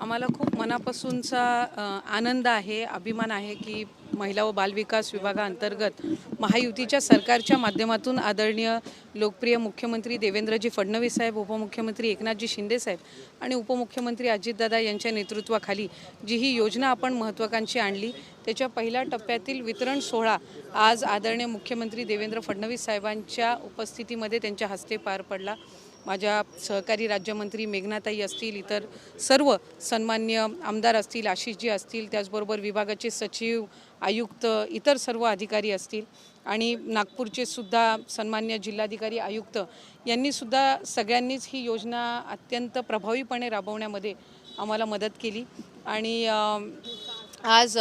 आम्हाला खूप मनापासूनचा आनंद आहे अभिमान आहे की महिला व बालविकास विभागाअंतर्गत महायुतीच्या सरकारच्या माध्यमातून आदरणीय लोकप्रिय मुख्यमंत्री देवेंद्रजी फडणवीस साहेब उपमुख्यमंत्री एकनाथजी शिंदे साहेब आणि उपमुख्यमंत्री अजितदादा यांच्या नेतृत्वाखाली जी ही योजना आपण महत्त्वाकांक्षी आणली त्याच्या पहिल्या टप्प्यातील वितरण सोहळा आज आदरणीय मुख्यमंत्री देवेंद्र फडणवीस साहेबांच्या उपस्थितीमध्ये त्यांच्या हस्ते पार पडला. माझ्या सहकारी राज्यमंत्री मेघनाताई असतील इतर सर्व सन्मान्य आमदार असतील आशिषजी असतील त्याचबरोबर विभागाचे सचिव आयुक्त इतर सर्व अधिकारी असतील आणि नागपूरचे सुद्धा सन्मान्य जिल्हाधिकारी आयुक्त यांनीसुद्धा सगळ्यांनीच ही योजना अत्यंत प्रभावीपणे राबवण्यामध्ये आम्हाला मदत केली. आणि आज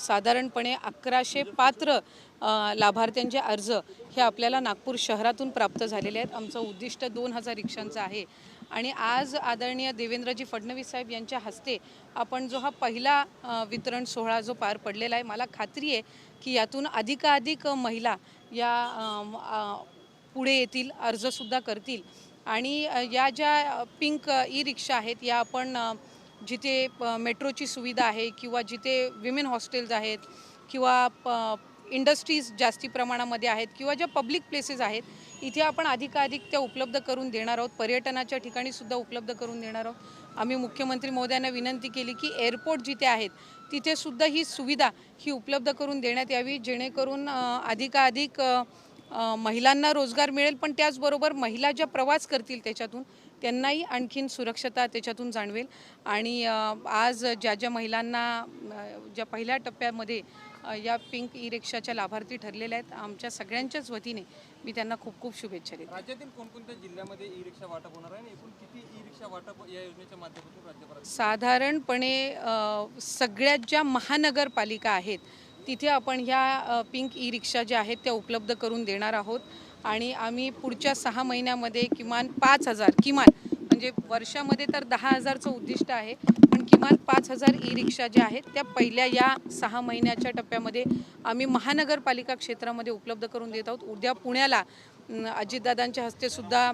साधारणपणे अकराशे पात्र लाभार्थ्यांचे अर्ज हे आपल्याला नागपूर शहरातून प्राप्त झालेले आहेत. आमचं उद्दिष्ट दोन हजार रिक्षांचं आहे. आणि आज आदरणीय देवेंद्रजी फडणवीस साहेब यांच्या हस्ते आपण जो हा पहिला वितरण सोहळा जो पार पडलेला आहे मला खात्री आहे की यातून अधिकाधिक महिला या पुढे येतील अर्जसुद्धा करतील. आणि या ज्या पिंक ई रिक्षा आहेत या आपण जिथे प- मेट्रोची सुविधा आहे किंवा जिथे विमेन हॉस्टेल्स आहेत किंवा प इंडस्ट्रीज जास्ती प्रमाणामध्ये आहेत किंवा ज्या पब्लिक प्लेसेस आहेत इथे आपण अधिकाधिक त्या उपलब्ध करून देणार आहोत. पर्यटनाच्या ठिकाणी सुद्धा उपलब्ध करून देणार आहोत. आम्ही मुख्यमंत्री महोदयांना विनंती केली की एअरपोर्ट जिथे आहेत तिथे सुद्धा ही सुविधा ही उपलब्ध करून देण्यात यावी जेणेकरून अधिकाधिक महिलांना रोजगार मिळेल. पण त्याचबरोबर महिला ज्या प्रवास करतील त्याच्यातून त्यांनाही आणखीन सुरक्षता त्याच्यातून जाणवेल. आणि आज ज्या ज्या महिलांना ज्या पहिल्या टप्प्यामध्ये या पिंक ई रिक्षाच्या लाभार्थी ठरलेल्या आहेत. आमच्या सगळ्यांच्याच वतीने मी त्यांना खूप खूप शुभेच्छा देते. राज्यातील कोणकोणत्या जिल्ह्यामध्ये ई रिक्षा वाटप होणार आहे आणि एकूण किती ई रिक्षा वाटप या योजनेच्या माध्यमातून राज्यभरात साधारणपणे सगळ्यात ज्या महानगरपालिका आहेत तिथे आपण ह्या पिंक ई रिक्षा ज्या आहेत त्या उपलब्ध करून देणार आहोत. आणि आम्ही पुढच्या सहा महिन्यामध्ये किमान पाच हजार किमान म्हणजे वर्षामध्ये तर दहा हजारचं उद्दिष्ट आहे पण किमान पाच हजार ई रिक्षा ज्या आहेत त्या पहिल्या या सहा महिन्याच्या टप्प्यामध्ये आम्ही महानगरपालिका क्षेत्रामध्ये उपलब्ध करून देत आहोत. उद्या पुण्याला अजितदादांच्या हस्ते सुद्धा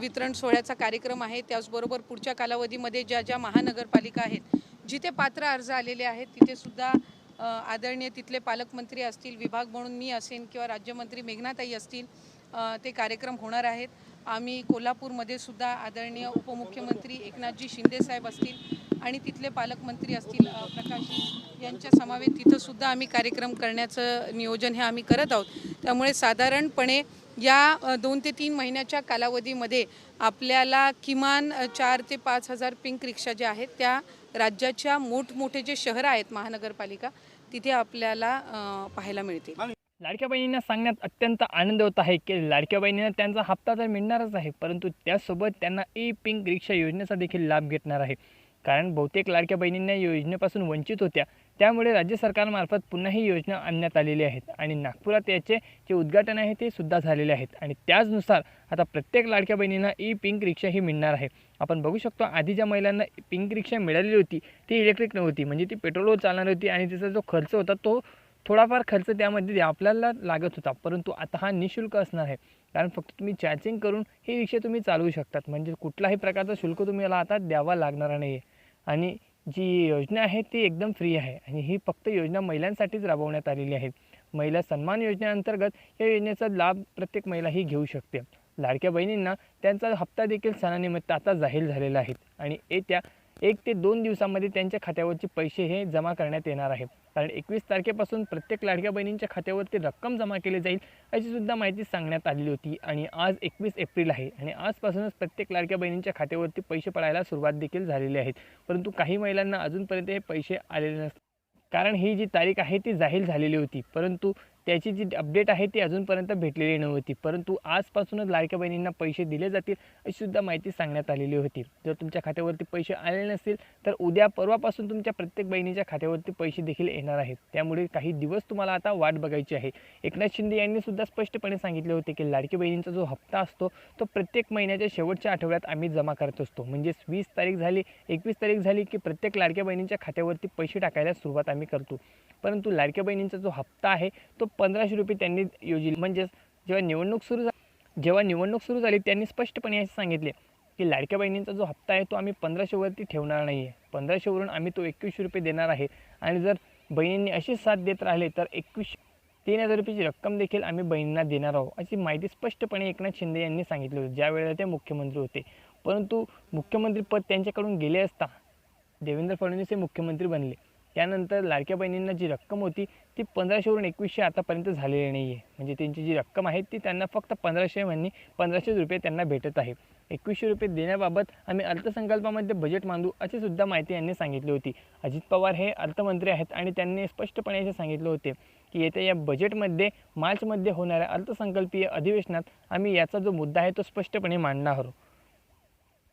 वितरण सोहळ्याचा कार्यक्रम आहे. त्याचबरोबर पुढच्या कालावधीमध्ये ज्या ज्या महानगरपालिका आहेत जिथे पात्र अर्ज आलेले आहेत तिथे सुद्धा आदरणीय तिथले पालकमंत्री असतील विभाग म्हणून मी असेन किंवा राज्यमंत्री मेघनाताई असतील ते कार्यक्रम होणार आहेत. आम्ही कोल्हापूरमध्ये सुद्धा आदरणीय उपमुख्यमंत्री एकनाथजी शिंदेसाहेब असतील आणि तिथले पालकमंत्री असतील प्रकाश यांच्या समावेत तिथंसुद्धा आम्ही कार्यक्रम करण्याचं नियोजन हे आम्ही करत आहोत. त्यामुळे साधारणपणे या दोन ते तीन महिन्याच्या कालावधीमध्ये आपल्याला किमान चार ते पाच हजार पिंक रिक्षा ज्या आहेत त्या राज्याच्या मोठमोठे जे शहरं आहेत महानगरपालिका तिथे आपल्याला पाहायला मिळतील. लाडक्या बहिणींना सांगण्यात अत्यंत आनंद होत आहे की लाडक्या बहिणींना त्यांचा हप्ता तर मिळणारच आहे परंतु त्यासोबत त्यांना ई पिंक रिक्षा योजनेचा देखील लाभ घेणार आहे. कारण बहुतेक लाडक्या बहिणींना या योजनेपासून वंचित होत्या त्यामुळे राज्य सरकारमार्फत पुन्हा ही योजना आणण्यात आलेली आहेत आणि नागपुरात याचे जे उद्घाटन आहे ते सुद्धा झालेले आहेत. आणि त्याचनुसार आता प्रत्येक लाडक्या बहिणींना ई पिंक रिक्षा ही मिळणार आहे. आपण बघू शकतो आधी ज्या महिलांना पिंक रिक्षा मिळालेली होती ती इलेक्ट्रिक नव्हती म्हणजे ती पेट्रोलवर चालणार होती आणि तिचा जो खर्च होता तो थोडाफार खर्च त्यामध्ये आपल्याला लागत होता परंतु आता हा निशुल्क असणार आहे. कारण फक्त तुम्ही चॅचिंग करून ही रिक्षा तुम्ही चालवू शकतात. म्हणजे कुठलाही प्रकारचा शुल्क तुम्हाला आता द्यावा लागणार नाही आहे आणि जी योजना आहे ती एकदम फ्री आहे. आणि ही फक्त योजना महिलांसाठीच राबवण्यात आलेली आहे. महिला सन्मान योजनेअंतर्गत या योजनेचा लाभ प्रत्येक महिला ही घेऊ शकते. लाडक्या बहिणींना त्यांचा हप्ता देखील सणानिमित्त आता जाहीर झालेला आहे. आणि येत्या एक ते दोन दिवसामध्ये त्यांच्या खात्यावरचे पैसे हे जमा करण्यात येणार आहे कारण एकवीस तारखेपासून प्रत्येक लाडक्या बहिणींच्या खात्यावरती रक्कम जमा केली जाईल अशी सुद्धा माहिती सांगण्यात आलेली होती. आणि आज एकवीस एप्रिल आहे आणि आजपासूनच प्रत्येक लाडक्या बहिणींच्या खात्यावरती पैसे पडायला सुरुवात देखील झालेली आहेत परंतु काही महिलांना अजूनपर्यंत हे पैसे आलेले नसतात. कारण ही जी तारीख आहे ती जाहीर झालेली होती. परंतु त्याची जी अपडेट आहे ती अजूनपर्यंत भेटलेली नव्हती. परंतु आजपासूनच लाडक्या बहिणींना पैसे दिले जातील अशी सुद्धा माहिती सांगण्यात आलेली होती. जर तुमच्या खात्यावरती पैसे आले नसतील तर उद्या परवापासून तुमच्या प्रत्येक बहिणीच्या खात्यावरती पैसे देखील येणार आहेत. त्यामुळे काही दिवस तुम्हाला आता वाट बघायची आहे. एकनाथ शिंदे यांनी सुद्धा स्पष्टपणे सांगितले होते की लाडकी बहिणींचा जो हप्ता असतो तो प्रत्येक महिन्याच्या शेवटच्या आठवड्यात आम्ही जमा करत असतो. म्हणजेच वीस तारीख झाली एकवीस तारीख झाली की प्रत्येक लाडक्या बहिणींच्या खात्यावरती पैसे टाकायला सुरुवात आम्ही करतो. परंतु लाडक्या बहिणींचा जो हप्ता आहे तो पंधराशे रुपये त्यांनी योजिली. म्हणजेच जेव्हा निवडणूक सुरू झाली जेव्हा निवडणूक सुरू झाली त्यांनी स्पष्टपणे असे सांगितले की लाडक्या बहिणींचा जो हप्ता आहे तो आम्ही पंधराशेवरती ठेवणार नाही आहे पंधराशेवरून आम्ही तो एकवीसशे रुपये देणार आहे. आणि जर बहिणींनी अशी साथ देत राहिले तर एकवीस तीन हजार रुपयाची रक्कम देखील आम्ही बहिणींना देणार आहोत अशी माहिती स्पष्टपणे एकनाथ शिंदे यांनी सांगितली होती. ज्यावेळेला ते मुख्यमंत्री होते. परंतु मुख्यमंत्रीपद त्यांच्याकडून गेले असता देवेंद्र फडणवीस हे मुख्यमंत्री बनले. त्यानंतर लाडक्या बहिणींना जी रक्कम होती ती पंधराशेवरून एकवीसशे आतापर्यंत झालेली नाही आहे म्हणजे त्यांची जी रक्कम आहे ती त्यांना फक्त पंधराशे म्हणणे पंधराशे रुपये त्यांना भेटत आहे. एकवीसशे रुपये देण्याबाबत आम्ही अर्थसंकल्पामध्ये बजेट मांडू अशी सुद्धा माहिती यांनी सांगितली होती. अजित पवार हे अर्थमंत्री आहेत आणि त्यांनी स्पष्टपणे असे सांगितले होते की येत्या या बजेटमध्ये मार्चमध्ये होणाऱ्या अर्थसंकल्पीय अधिवेशनात आम्ही याचा जो मुद्दा आहे तो स्पष्टपणे मांडणार आहोत.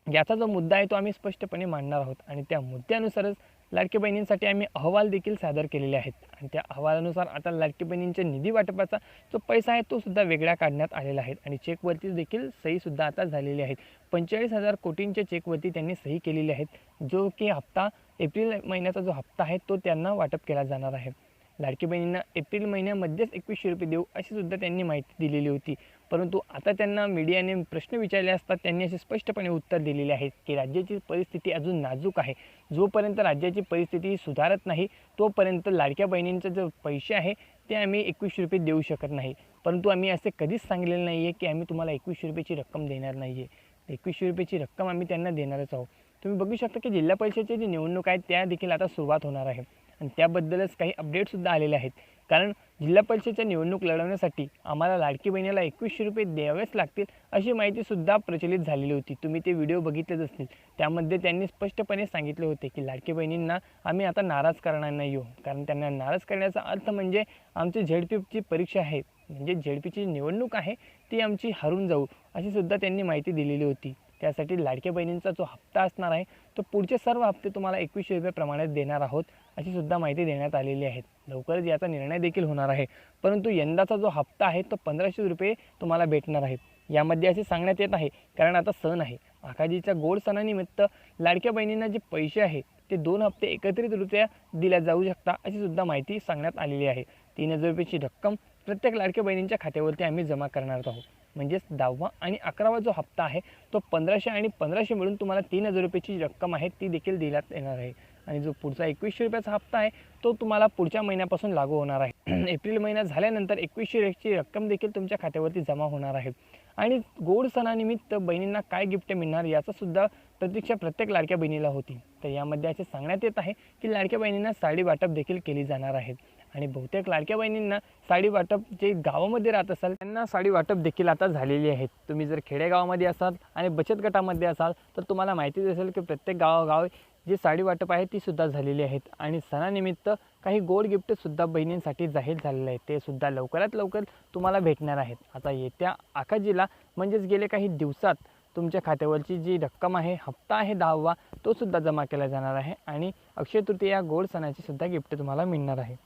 याचा जो मुद्दा आहे तो आम्ही स्पष्टपणे मांडणार आहोत आणि त्या मुद्द्यानुसारच लाडकी बहिणींसाठी आम्ही अहवाल देखील सादर केलेले आहेत. आणि त्या अहवालानुसार आता लाडकी बहिणींच्या निधी वाटपाचा जो पैसा आहे तो सुद्धा वेगळा काढण्यात आलेला आहे. आणि चेकवरती देखील सहीसुद्धा आता झालेली आहेत पंचेचाळीस हजार कोटींच्या चेकवरती त्यांनी सही केलेली आहेत जो की हप्ता एप्रिल महिन्याचा जो हप्ता आहे तो त्यांना वाटप केला जाणार आहे. लाडकी बहिणींना एप्रिल महिन्यामध्येच एकवीसशे रुपये देऊ अशी सुद्धा त्यांनी माहिती दिलेली होती. परंतु आता त्यांना मीडियाने प्रश्न विचारले असतात त्यांनी असे स्पष्टपणे उत्तर दिलेले आहे की राज्याची परिस्थिती अजून नाजूक आहे. जोपर्यंत राज्याची परिस्थिती सुधारत नाही तोपर्यंत लाडक्या बहिणींचे जे पैसे आहे ते आम्ही एकवीसशे रुपये देऊ शकत नाही. परंतु आम्ही असे कधीच सांगलेलं नाही आहे की आम्ही तुम्हाला एकवीसशे रुपयाची रक्कम देणार नाही आहे एकवीसशे रुपयाची रक्कम आम्ही त्यांना देणारच आहोत. तुम्ही बघू शकता की जिल्हा परिषदेची जी निवडणूक आहे त्या देखील आता सुरुवात होणार आहे. आणि त्याबद्दलच काही अपडेटसुद्धा आलेले आहेत. कारण जिल्हा परिषदेच्या निवडणूक लढवण्यासाठी आम्हाला लाडकी बहिणीला एकवीसशे रुपये द्यावेच लागतील अशी माहितीसुद्धा प्रचलित झालेली होती. तुम्ही ते व्हिडिओ बघितलेच असतील. त्यामध्ये त्यांनी स्पष्टपणे सांगितले होते की लाडकी बहिणींना आम्ही आता नाराज करणार नाही हो. कारण त्यांना नाराज करण्याचा अर्थ म्हणजे आमची झेडपीची परीक्षा आहे. म्हणजे झेडपीची निवडणूक आहे ती आमची हरून जाऊ अशी सुद्धा त्यांनी माहिती दिलेली होती. त्यासाठी लाडक्या बहिणींचा जो हप्ता असणार आहे तो पुढचे सर्व हप्ते तुम्हाला एकवीसशे रुपयाप्रमाणे देणार आहोत अशी सुद्धा माहिती देण्यात आलेली आहे. लवकरच याचा निर्णय देखील होणार आहे. परंतु यंदाचा जो हप्ता आहे तो पंधराशे रुपये तुम्हाला भेटणार आहेत यामध्ये असे सांगण्यात येत आहे कारण आता सण आहे. आखाजीच्या गोड सणानिमित्त लाडक्या बहिणींना जे पैसे आहे ते दोन हप्ते एकत्रितरित्या दिल्या जाऊ शकता अशी सुद्धा माहिती सांगण्यात आलेली आहे. तीन हजार रुपयाची रक्कम प्रत्येक लाडक्या बहिणींच्या खात्यावरती आम्ही जमा करणार आहोत. म्हणजेच दहावा आणि अकरावा जो हप्ता आहे तो पंधराशे आणि पंधराशे मिळून तुम्हाला तीन हजार रुपयाची रक्कम आहे ती देखील देण्यात येणार आहे. आणि जो पुढचा एकवीसशे रुपयाचा हप्ता आहे तो तुम्हाला पुढच्या महिन्यापासून लागू होणार आहे. एप्रिल महिना झाल्यानंतर एकवीसशे रुपयाची रक्कम देखील तुमच्या खात्यावरती जमा होणार आहे. आणि गोड सणानिमित्त बहिणींना काय गिफ्ट मिळणार याचा सुद्धा प्रतीक्षा प्रत्येक लाडक्या बहिणीला होती. तर यामध्ये असे सांगण्यात येत आहे की लाडक्या बहिणींना साडी वाटप देखील केली जाणार आहे. आणि बहुतेक लाडक्या बहिणींना साडी वाटप जे गावामध्ये राहत असाल त्यांना साडी वाटप देखील आता झालेली आहेत तुम्ही जर खेडेगावामध्ये असाल आणि बचत गटामध्ये असाल तर तुम्हाला माहितीच असेल की प्रत्येक गावागाव जी साडी वाटप आहे ती सुद्धा झालेली आहेत. आणि सणानिमित्त काही गोड गिफ्टसुद्धा बहिणींसाठी जाहीर झालेले आहेत. ते सुद्धा लवकरात लवकर तुम्हाला भेटणार आहेत. आता येत्या आकाजीला म्हणजेच गेले काही दिवसात तुमच्या खात्यावरची जी रक्कम आहे हप्ता आहे दहावा तोसुद्धा जमा केला जाणार आहे. आणि अक्षय तृतीया गोड सणाची सुद्धा गिफ्ट तुम्हाला मिळणार आहे.